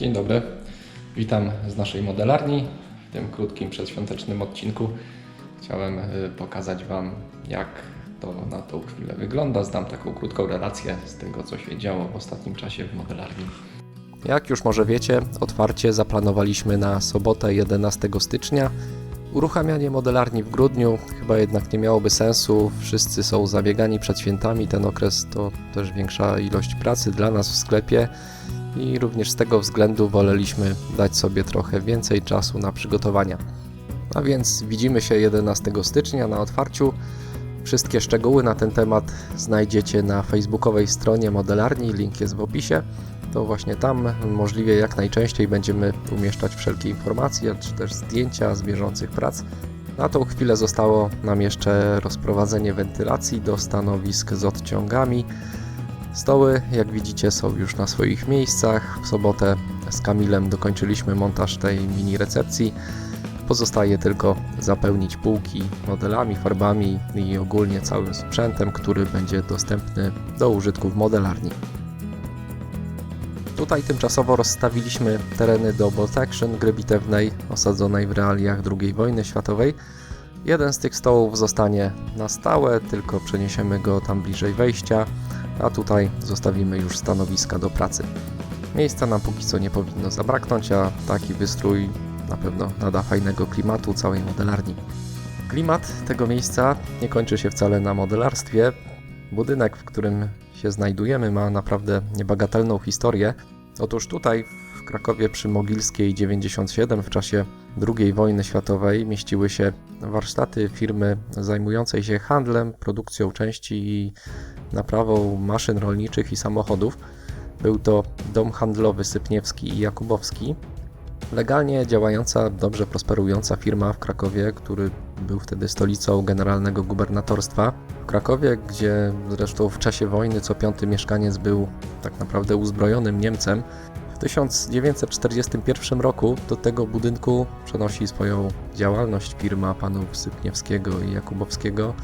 Dzień dobry, witam z naszej modelarni. W tym krótkim przedświątecznym odcinku chciałem y, pokazać Wam, jak to na tą chwilę wygląda. Zdam taką krótką relację z tego, co się działo w ostatnim czasie w modelarni. Jak już może wiecie, otwarcie zaplanowaliśmy na sobotę 11 stycznia. Uruchamianie modelarni w grudniu chyba jednak nie miałoby sensu. Wszyscy są zabiegani przed świętami. Ten okres to też większa ilość pracy dla nas w sklepie i również z tego względu woleliśmy dać sobie trochę więcej czasu na przygotowania. A więc widzimy się 11 stycznia na otwarciu. Wszystkie szczegóły na ten temat znajdziecie na facebookowej stronie modelarni, link jest w opisie. To właśnie tam możliwie jak najczęściej będziemy umieszczać wszelkie informacje, czy też zdjęcia z bieżących prac. Na tą chwilę zostało nam jeszcze rozprowadzenie wentylacji do stanowisk z odciągami. Stoły, jak widzicie, są już na swoich miejscach. W sobotę z Kamilem dokończyliśmy montaż tej mini recepcji. Pozostaje tylko zapełnić półki modelami, farbami i ogólnie całym sprzętem, który będzie dostępny do użytku w modelarni. Tutaj tymczasowo rozstawiliśmy tereny do bolt action gry bitewnej osadzonej w realiach II wojny światowej. Jeden z tych stołów zostanie na stałe, tylko przeniesiemy go tam bliżej wejścia, a tutaj zostawimy już stanowiska do pracy. Miejsca nam póki co nie powinno zabraknąć, a taki wystrój na pewno nada fajnego klimatu całej modelarni. Klimat tego miejsca nie kończy się wcale na modelarstwie. Budynek, w którym się znajdujemy, ma naprawdę niebagatelną historię. Otóż tutaj w Krakowie przy Mogilskiej 97 w czasie II wojny światowej mieściły się warsztaty firmy zajmującej się handlem, produkcją części i naprawą maszyn rolniczych i samochodów. Był to dom handlowy Sypniewski i Jakubowski. Legalnie działająca, dobrze prosperująca firma w Krakowie, który był wtedy stolicą generalnego gubernatorstwa. W Krakowie, gdzie zresztą w czasie wojny co piąty mieszkaniec był tak naprawdę uzbrojonym Niemcem, 1941 roku do tego budynku przenosi swoją działalność firma panów Sypniewskiego i Jakubowskiego.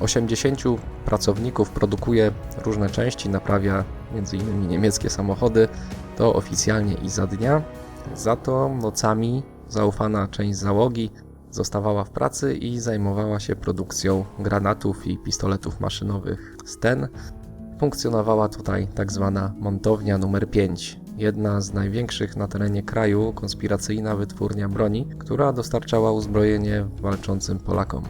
80 pracowników produkuje różne części, naprawia m.in. niemieckie samochody. To oficjalnie i za dnia. Za to nocami zaufana część załogi zostawała w pracy i zajmowała się produkcją granatów i pistoletów maszynowych Sten. Funkcjonowała tutaj tak zwana montownia numer 5, jedna z największych na terenie kraju konspiracyjna wytwórnia broni, która dostarczała uzbrojenie walczącym Polakom.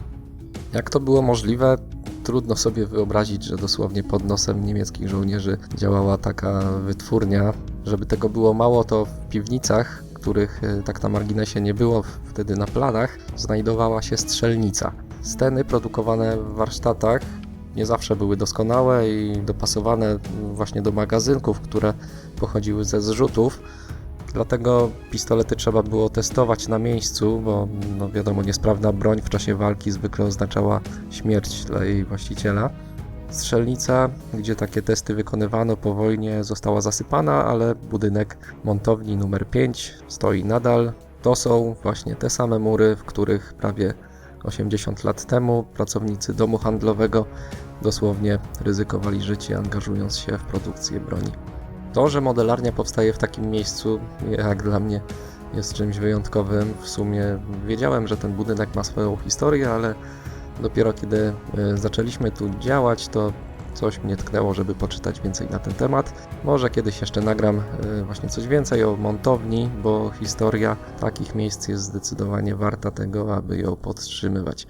Jak to było możliwe? Trudno sobie wyobrazić, że dosłownie pod nosem niemieckich żołnierzy działała taka wytwórnia. Żeby tego było mało, to w piwnicach, których e, tak na marginesie nie było wtedy na planach, znajdowała się strzelnica. Steny produkowane w warsztatach nie zawsze były doskonałe i dopasowane właśnie do magazynków, które pochodziły ze zrzutów. Dlatego pistolety trzeba było testować na miejscu, bo no wiadomo, niesprawna broń w czasie walki zwykle oznaczała śmierć dla jej właściciela. Strzelnica, gdzie takie testy wykonywano po wojnie, została zasypana, ale budynek montowni numer 5 stoi nadal. To są właśnie te same mury, w których prawie 80 lat temu pracownicy domu handlowego dosłownie ryzykowali życie, angażując się w produkcję broni. To, że modelarnia powstaje w takim miejscu, jak dla mnie jest czymś wyjątkowym. W sumie wiedziałem, że ten budynek ma swoją historię, ale dopiero kiedy e, zaczęliśmy tu działać, to coś mnie tknęło, żeby poczytać więcej na ten temat. Może kiedyś jeszcze nagram e, właśnie coś więcej o montowni, bo historia takich miejsc jest zdecydowanie warta tego, aby ją podtrzymywać.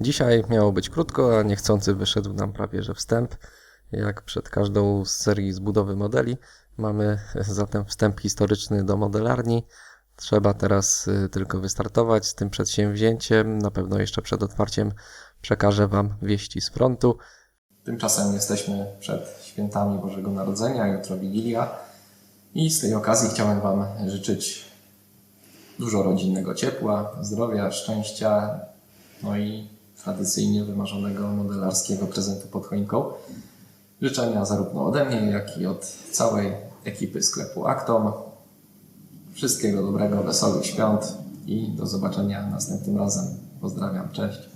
Dzisiaj miało być krótko, a niechcący wyszedł nam prawie że wstęp jak przed każdą z serii zbudowy modeli. Mamy zatem wstęp historyczny do modelarni. Trzeba teraz y, tylko wystartować z tym przedsięwzięciem. Na pewno jeszcze przed otwarciem przekażę Wam wieści z frontu. Tymczasem jesteśmy przed świętami Bożego Narodzenia, jutro Wigilia. I z tej okazji chciałem Wam życzyć dużo rodzinnego ciepła, zdrowia, szczęścia, no i tradycyjnie wymarzonego modelarskiego prezentu pod choinką. Życzenia zarówno ode mnie, jak i od całej ekipy sklepu Actom. Wszystkiego dobrego, wesołych świąt i do zobaczenia następnym razem. Pozdrawiam, cześć.